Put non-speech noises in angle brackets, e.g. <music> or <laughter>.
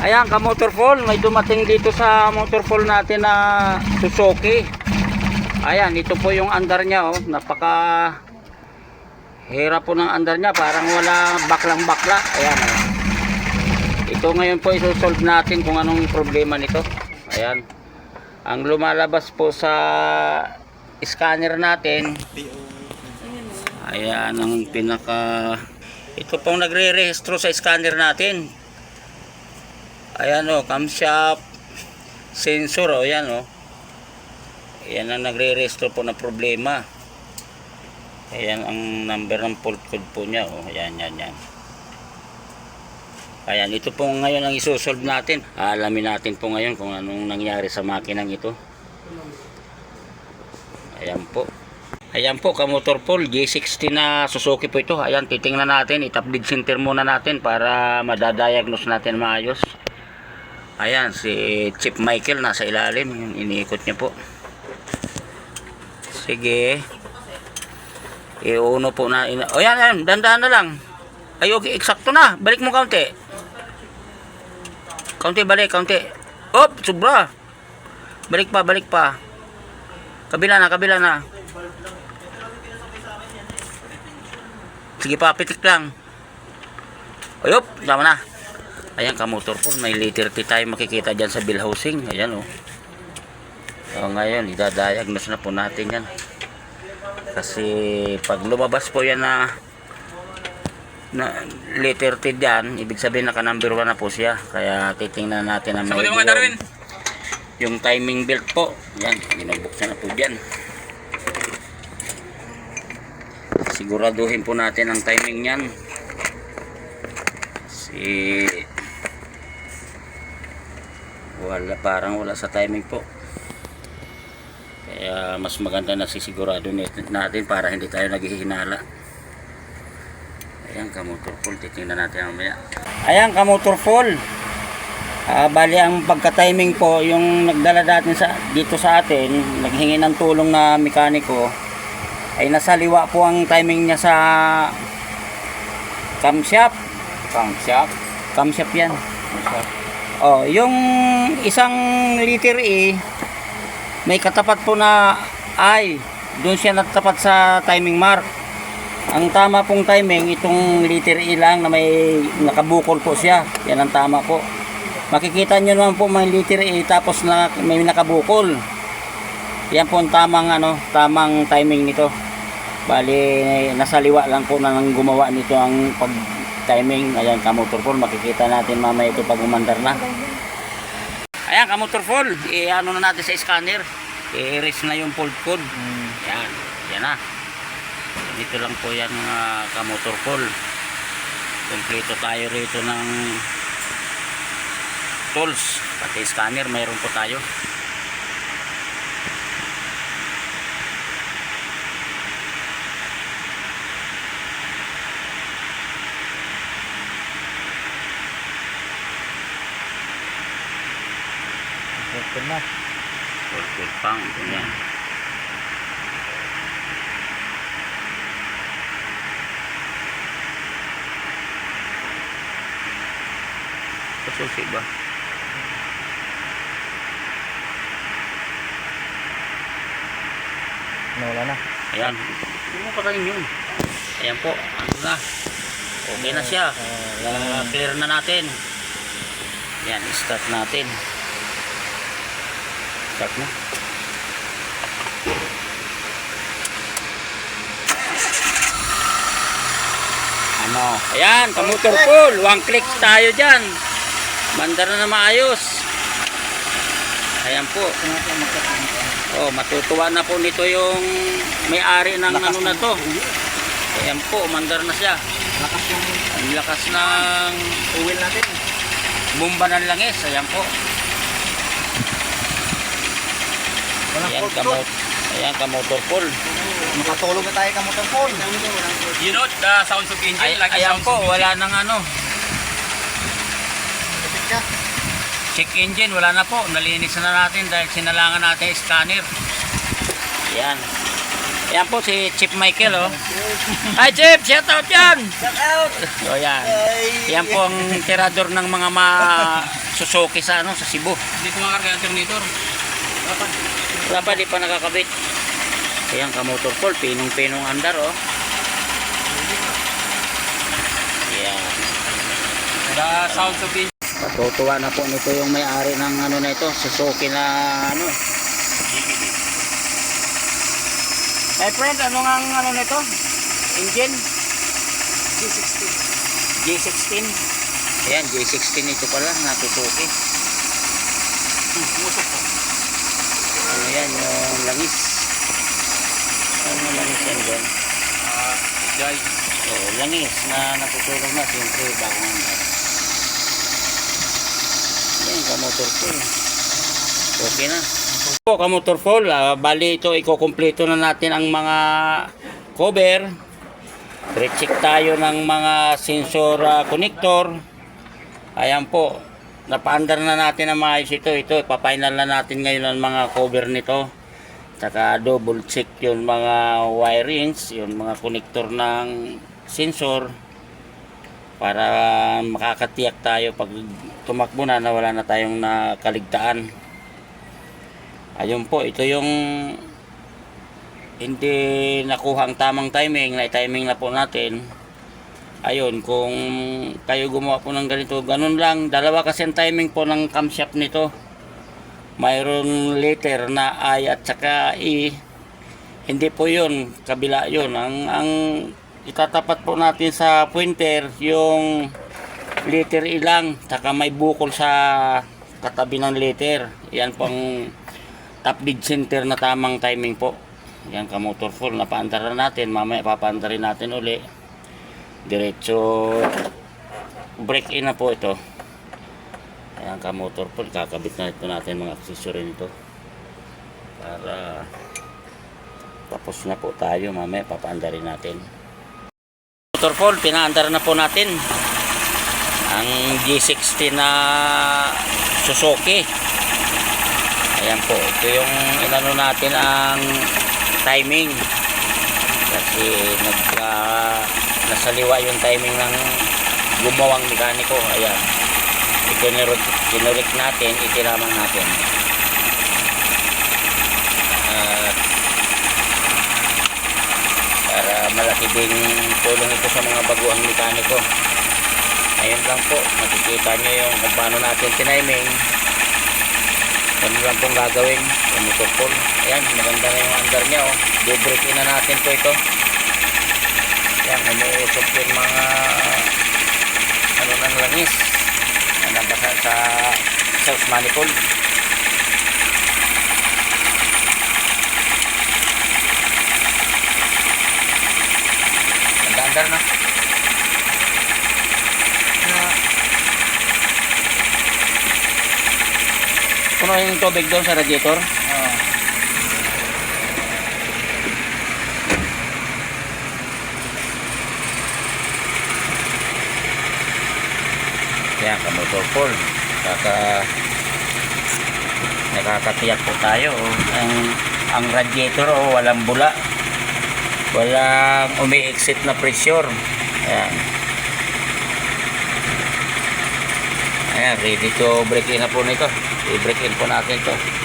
Ayan, ka-motorfall, may dumating dito sa motorfall natin na Suzuki. Ayan, ito po yung andar niya, oh. Napaka hirap po ng andar niya, parang wala baklang bakla. Ayan, oh. Ito ngayon po isosolve natin kung anong problema nito. Ayan. Ang lumalabas po sa scanner natin, ayan ang pinaka ito pong nagre-rehistro sa scanner natin ayan o camshaft sensor o ayan o ayan ang nagre-rehistro po na problema. Ayan ang number ng fault code po niya o ayan yan yan ayan ito po ngayon ang isosolve natin. Alamin natin po ngayon kung anong nangyari sa makinang ito. Ayan po. Ayan po, kamotor Paul, G60 na Suzuki po ito. Ayan, titingnan natin, itap lead center muna natin para madadiagnose natin maayos. Ayan, si Chip Michael nasa ilalim, yung iniikot niya po. Sige. Iuno po na. Ina o yan, yan, dandahan na lang. Ay, okay, eksakto na. Balik mo kaunti. Kaunti, balik, kaunti. Op, sobra. Balik pa, balik pa. Kabila na, kabila na. Sige pa, pitik lang. Ayop, tama na. Ayan, kamotor po. May liter T tayo makikita dyan sa bill housing. Ayan, oh. So, ngayon, idadiagnose na po natin yan. Kasi, pag lumabas po yan na na liter T dyan, ibig sabihin naka number 1 na po siya. Kaya titingnan natin ang nga, Darwin. yung timing belt po. Yan, binubuksan na po dyan. Siguraduhin po natin ang timing niyan. Si wala parang wala sa timing po. Kaya mas maganda na sisigurado natin para hindi tayo naghihinala. Ayan, kamotor full. Titingnan natin mamaya. Ayan, kamotor full. Ah, bali ang pagka-timing po, yung nagdala natin sa dito sa atin, naghingi ng tulong na mekaniko, ay nasa liwa po ang timing niya sa camshaft. Camshaft. Camshaft yan. Oh, yung isang liter E, may katapat po na I. Doon siya natapat sa timing mark. Ang tama pong timing, itong liter E lang na may nakabukol po siya. Yan ang tama po. Makikita nyo naman po may liter E tapos na may nakabukol. Yan po ang tamang ano, tamang timing nito. Bali, nasa liwa lang po na nang gumawa nito ang pag timing. Ayan, kamotor full. Makikita natin mamaya ito pag umandar na. Ayan, kamotor full. I-ano na natin sa scanner. I-erase na yung fault code. Yan, yan na. Dito lang po yan mga kamotor full. Kompleto tayo rito ng tools. Pati scanner, mayroon po tayo. Ito na. Fault code pang. Ganyan. Kasusi ba? Nawala na. Ayan. Hindi mo patayin yun. Ayan po. Ano na. Okay na siya. Uh, clear na natin. Ayan. Start natin. Start na. Ano? Ayan. Kamotor full. One click tayo dyan. Mandar na maayos. Ayan po. Oh, matutuwa na po nito yung may-ari ng ano na to. Ayan po, mandar na siya. Lakas yung Ang lakas ng uwil natin. bomba ng langis. Ayan po. Walang Ayan, fault kamo, code. ayan, kamotor full. Makatulog na tayo kamotor phone. You know the sounds of engine Ay, like ayan sounds po, of wala nang ano. Check engine, wala na po. Nalinis na natin dahil sinalangan natin yung scanner. Ayan. Yan po si Chief Michael, oh. <laughs> Hi, Chief! Shout out yan! Shout out! O yan. Ay. Yan po ang tirador ng mga ma <laughs> Suzuki sa ano sa Cebu. Hindi ko makarga ang alternator. Dapat. Wala pa, di pa nakakabit. Ayan, ka-motor call, pinong-pinong andar, oh. Yan. The sounds of the Matutuwa na po nito yung may-ari ng ano na ito, Suzuki na ano. My friend, ano nga ang ano nito? Engine? G60. J16. Ayan, J16 ito pala, na Suzuki. Musok po. Ano yan, yung langis. Ano langis yan dyan? Ah, Jai. So, langis na natutulog na, siyempre, bagong andar. Yan, kamotor full. Okay na. Po, kamotor full. ah, bali ito, ikukumpleto na natin ang mga cover. Recheck tayo ng mga sensor ah, connector. Ayan po. Napaandar na natin ang maayos ito. Ito, ipafinal na natin ngayon ang mga cover nito. Saka double check yung mga wirings, yung mga connector ng sensor para makakatiyak tayo pag tumakbo na na wala na tayong nakaligtaan. Ayun po, ito yung hindi nakuha ang tamang timing, na timing na po natin. Ayun, kung kayo gumawa po ng ganito, ganun lang. Dalawa kasi ang timing po ng camshaft nito. Mayroong letter na I at saka E. Hindi po yun, kabila yun. Ang, ang itatapat po natin sa pointer, yung letter E lang, saka may bukol sa katabi ng letter. Yan po ang top dead center na tamang timing po. Yan ka motor full, napaandar na natin. Mamaya papaandarin natin uli. Diretso break in na po ito. Ayan ka motor full, kakabit na ito natin mga accessory nito. Para tapos na po tayo, mamaya papaandarin natin. Motor full, pinaandar na po natin ang G60 na Suzuki. Ayan po, ito yung inano natin ang timing. Kasi nagka nasaliwa yung timing ng gumawang mekaniko. Ayan. Tinurek natin, itinaman natin. At para malaki din tulong ito sa mga baguang mekaniko. Ayun lang po, makikita nyo yung kung paano natin tiniming. Ano lang pong gagawin, yung motor pull. Ayan, maganda na yung under niya oh. In na natin po ito. Ayan, umuusok yung mga ano ng langis na nabasa sa exhaust manifold. Ganda-andar na. Puno yung tubig doon sa radiator. Ah. Yan, kamotor full. Kaka nakakatiyak po tayo. Ang ang radiator oh, walang bula. Walang umi-exit na pressure. Ayan. Ayan, ready to break in na po nito. I-break in po natin to.